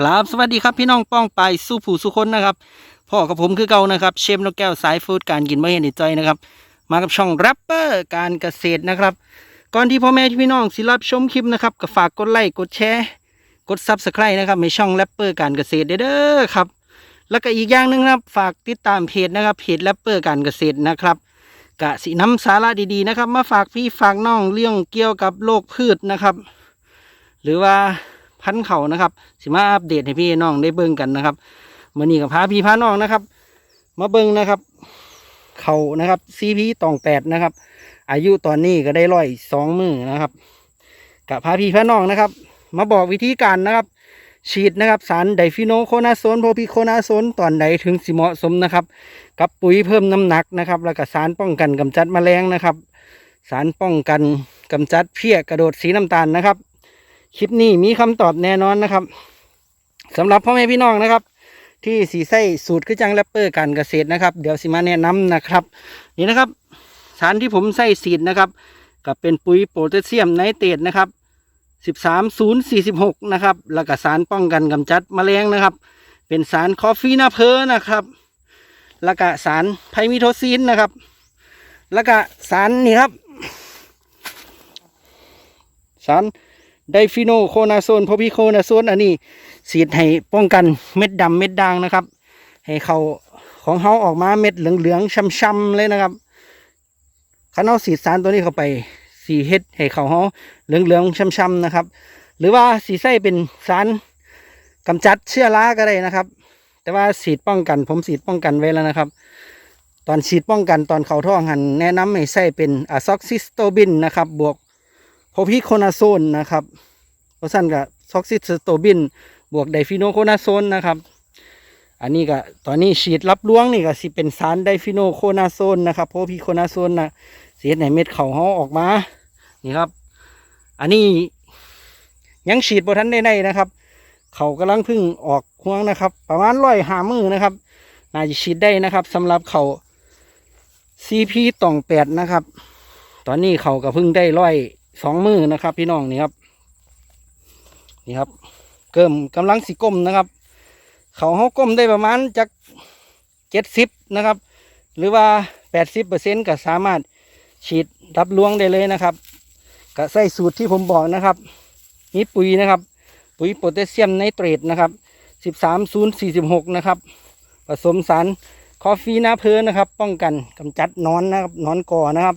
กราบสวัสดีครับพี่น้องป้องไปสู้ผู้สู้คนนะครับพ่อกับผมคือเก่านะครับเชฟนกแก้วสายฟู้ดการกินไม่เห็นในใจนะครับ มากับช่องแรปเปอร์การเกษตรนะครับ ก่อนที่พ่อแม่พี่น้องสิรับชมคลิปนะครับก็ฝากกดไลค์กดแชร์กดซับสไครต์นะครับในช่องแรปเปอร์การเกษตรเด้อครับแล้วก็อีกอย่างหนึ่งนะครับฝากติดตามเพจนะครับเพจแรปเปอร์การเกษตรนะครับกะสิน้ำสาระดีๆนะครับ มาฝากพี่ฝากน้องเรื่องเกี่ยวกับโรคพืชนะครับ หรือว่า พันเขานะครับ สิมาอัปเดตให้พี่น้องได้เบิ่งกันนะครับมื่อนี้กับพาพี่พาน้องนะครับ มาเบิ่งนะครับ เขานะครับซีพีตองแปดนะครับ อายุตอนนี้ก็ได้ร้อยสองมือนะครับกับพาพี่พาน้องนะครับ มาบอกวิธีการนะครับ ฉีดนะครับสารไดฟิโนโคนาโซนโพพิโคนาโซนตอนใดถึงสิเหมาะสมนะครับ กับปุ๋ยเพิ่มน้ำหนักนะครับ แล้วก็สารป้องกันกำจัดแมลงนะครับ สารป้องกันกำจัดเพี้ยกระโดดสีน้ำตาลนะครับ คลิปนี้มีคำตอบแน่นอนนะครับสำหรับพ่อแม่พี่น้องนะครับ ที่สีไส้สูตรคือจังแรปเปอร์การเกษตรนะครับ เดี๋ยวสิมาแนะนำนะครับ นี่นะครับ สารที่ผมใส่สีดนะครับกับเป็นปุ๋ยโพแทสเซียมไนเตรตนะครับ13046นะครับแล้วก็สารป้องกันกำจัดแมลงนะครับ เป็นสารคอฟฟี่นาเพอนะครับแล้วก็สารไพมิโทซินนะครับ แล้วก็สารนี่ครับ สาร ไดฟิโนโคนาโซนพอพิโคนาโซนอันนี้สีดให้ป้องกันเม็ดดำเม็ดด่างนะครับ ให้เขาของเขาออกมาเม็ดเหลืองๆช้ำๆเลยนะครับคันเอาสีดสารตัวนี้เข้าไปสีเฮ็ดให้เขาเขาเหลืองๆช้ำๆนะครับ หรือว่าสีใส่เป็นสารกำจัดเชื้อราก็ได้นะครับ แต่ว่าสีดป้องกัน ผมสีดป้องกันไว้แล้วนะครับ ตอนฉีดป้องกันตอนเขาท้องหันแนะนำให้ใส่เป็นอะซอกซิสโตบินนะครับบวก โพพิโคนาโซนนะครับเพราะสั้นกับซอกซิสโตบิน บวกไดฟิโนโคนาโซนนะครับ อันนี้ก็ตอนนี้ฉีดรับล้วงนี่ก็สิเป็นสารไดฟิโนโคนาโซนนะครับโพพิโคนาโซนนะเสียในเม็ดเข่าเขาออกมานี่ครับ อันนี้ยังฉีดบทันได้ในนะครับ เขากำลังพึ่งออกห่วงนะครับ ประมาณร้อยหามือนะครับน่าจะฉีดได้นะครับสำหรับเขาซีพีตองแปดนะครับ ตอนนี้เขาก็พิ่งได้ร้อย สองมือนะครับ พี่น้องนี่ครับ นี่ครับ เกิมกำลังสิก้มนะครับ เขาเขาก้มได้ประมาณจากเจ็ดสิบนะครับ หรือว่าแปดสิบเปอร์เซ็นก็สามารถฉีดรับลวงได้เลยนะครับก็ใส่สูตรที่ผมบอกนะครับมีปุ๋ยนะครับ ปุ๋ยโพแทสเซียมไนเตรตนะครับสิบสามศูนย์สี่สิบหกนะครับ ผสมสารคอฟฟี่นาเพลนะครับ ป้องกันกำจัดนอนนะครับนอนก่อนะครับ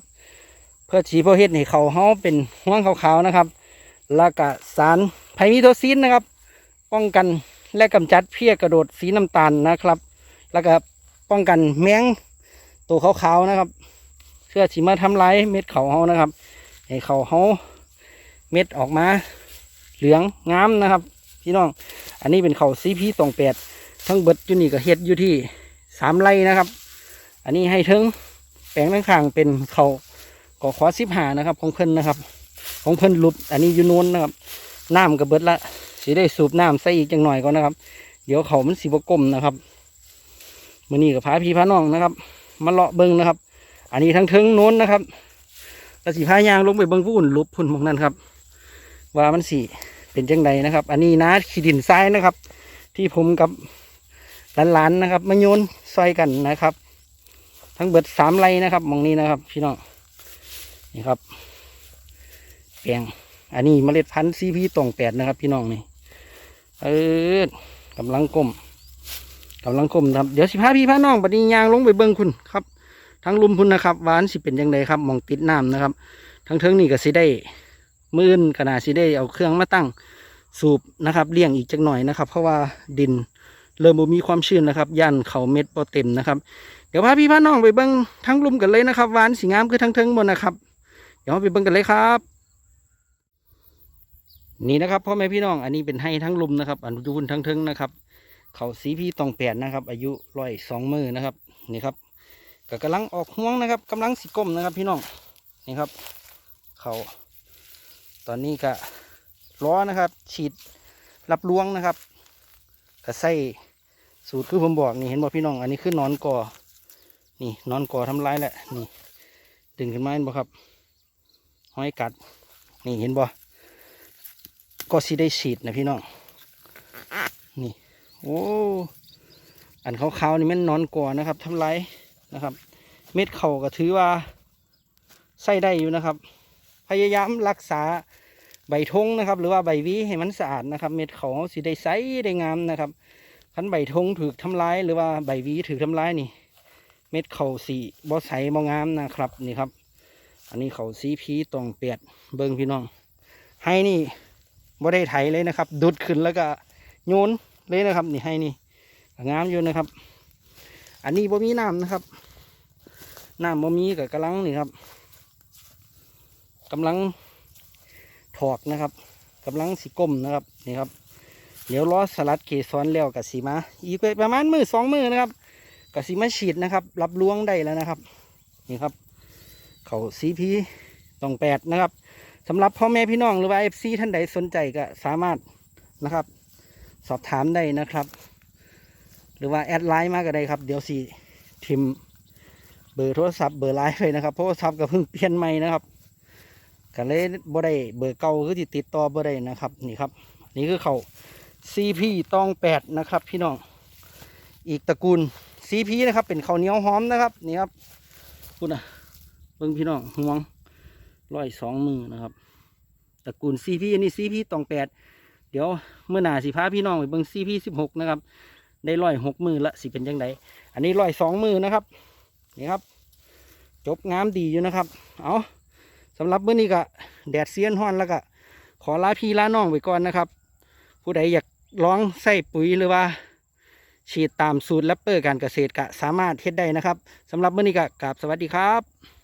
เพื่อฉีเพื่อเฮ็ดให้เขาเฮาเป็นห่วงขาวๆนะครับ แล้วก็สารไพมิโทซินนะครับ ป้องกันและกำจัดเพี้ยกระโดดสีน้ำตาลนะครับ แล้วก็ป้องกันแมงตัวขาวๆนะครับเพื่อที่มาทำลายเม็ดเขาเฮานะครับให้เขาเฮาเม็ดออกมา เหลืองงามนะครับ พี่น้อง อันนี้เป็นเขาซีพีตองแปดทั้งเบิดอยู่นี่ก็เฮ็ดอยู่ที่สามไร่นะครับ อันนี้ให้ถึงแปลงข้างเป็นเขา ก็ขอสิบหานะครับ ของเพิ่นนะครับ ของเพิ่นหลุดอันนี้อยู่โน้นนะครับน้ำกระเบิดละสิได้สูบน้ำใส่อีกจังหน่อยก่อนนะครับ เดี๋ยวเขามันสีบกลมนะครับมื่อนี้กับพาพี่พาน้องนะครับมาเลาะเบิ้งนะครับ อันนี้ทั้งเทิงโน้นนะครับแล้วสีพายางลงไปเบิ้งผู้อุ่นลุบพุ่นพวกนั้นครับ ว่ามันสีเป็นจังใดนะครับ อันนี้นะขีดินทรายนะครับ ที่ผมกับหลานๆนะครับมาโยนซอยกันนะครับ ทั้งเบิดสามไร่นะครับมองนี้นะครับ พี่น้อง นี่ครับ แปลงอันนี้เมล็ดพันธุ์ซีพีตองแปดนะครับ พี่น้องนี่เออกำลังก้มกำลังก้มครับ เดี๋ยวสิพาพี่พาน้องบัดนี้ยางลงไปเบิ้งคุณครับ ทั้งลุมพุ่นนะครับหวานสิเป็นยังไงครับมองติดน้ำนะครับ ทั้งเทิงนี่ก็สิได้มื่นขนาดสิได้เอาเครื่องมาตั้งสูบนะครับเลี้ยงอีกจักหน่อยนะครับ เพราะว่าดินเริ่มมีความชื้นนะครับย่านเขาเม็ดโปรเต็มนะครับ เดี๋ยวพาพี่พาน้องไปเบิ้งทั้งลุมกันเลยนะครับหวานสีงามคือทั้งเทิงหมดนะครับ ดี๋ยวเราไปเบิ้งกันเลยครับ นี่นะครับพ่อแม่พี่น้องอันนี้เป็นให้ทั้งลุมนะครับอนุจูนทั้งเทิงนะครับ เขาสีพี่ตองแปดนะครับ อายุร้อยสองมือนะครับนี่ครับก็กำลังออกห่วงนะครับกำลังสิก้มนะครับ พี่น้องนี่ครับ เขาตอนนี้ก็ล้อนะครับ ฉีดรับลวงนะครับก็ใส่สูตรคือผมบอกนี่เห็นบอกพี่น้อง อันนี้คือนอนกอนี่นอนกอทำร้ายแหละนี่ ดึงขึ้นมาเห็นบ่ครับ ห้อยกัด นี่เห็นบ่ก็สิได้ฉีดนะพี่น้อง นี่ โอ้ อันขาวๆนี่มันนอนก่อนะครับทำไรนะครับ เม็ดเข่าก็ถือว่าใส่ได้อยู่นะครับ พยายามรักษาใบทงนะครับ หรือว่าใบวีให้มันสะอาดนะครับ เม็ดเขาสีได้ใสได้งามนะครับคันใบทงถูกทำลายหรือว่าใบวีถูกทำลายนี่ เม็ดเขาสีบ่ใสบ่งามนะครับนี่ครับ อันนี้เขาสีพีตองเปียดเบิ้งพี่น้อง ให้นี่บ่ได้ไถเลยนะครับ ดุดขึ้นแล้วก็โยนเลยนะครับ นี่ให้นี่งามอยู่นะครับ อันนี้บ่มีน้ำนะครับน้ำบ่มีกับกำลังนี่ครับกำลังถอกนะครับกำลังสิก้มนะครับนี่ครับ เดี๋ยวรอสลัดเกสรแล้วกับสีมา อีกประมาณมือสองมือนะครับกับสีมาฉีดนะครับ รับล้วงได้แล้วนะครับ นี่ครับ เขาซีพีต้องแปดนะครับสำหรับพ่อแม่พี่น้องหรือว่าเอฟซีท่านใดสนใจก็สามารถนะครับ สอบถามได้นะครับ หรือว่าแอดไลน์มาก็ได้ครับ เดี๋ยวสิทิมเบอร์โทรศัพท์เบอร์ไลน์ไปนะครับเพราะโทรศัพท์ก็เพิ่งเปลี่ยนใหม่นะครับก็เลยบ่ได้เบอร์เก่าคือที่ติดต่อบ่ได้นะครับนี่ครับ นี่คือเขา CP ตองแปดนะครับ พี่น้องอีกตระกูล CP นะครับ เป็นข้าวเหนียวหอมนะครับนี่ครับคุณอะ เบิ่งพี่น้องห่วงร้อยสองมือนะครับตระกูล CP อันนี้ CP ตองแปดเดี๋ยวเมื่อหนาสิพาพี่น้องไปเบิ่ง CP สิบหกนะครับ ได้ร้อยหกมือละสิเป็นยังไงอันนี้ร้อยสองมือนะครับนี่ครับ จบงามดีอยู่นะครับ เอาสำหรับเมื้อนี้ก็แดดเซียนฮ้อนแล้วก็ขอลาพี่ลาน้องไปก่อนนะครับ ผู้ใดอยากลองใส่ปุ๋ยหรือว่า ฉีดตามสูตรแรปเปอร์การเกษตรก็สามารถเฮ็ดได้นะครับสำหรับเมื้อนี้ก็กราบสวัสดีครับ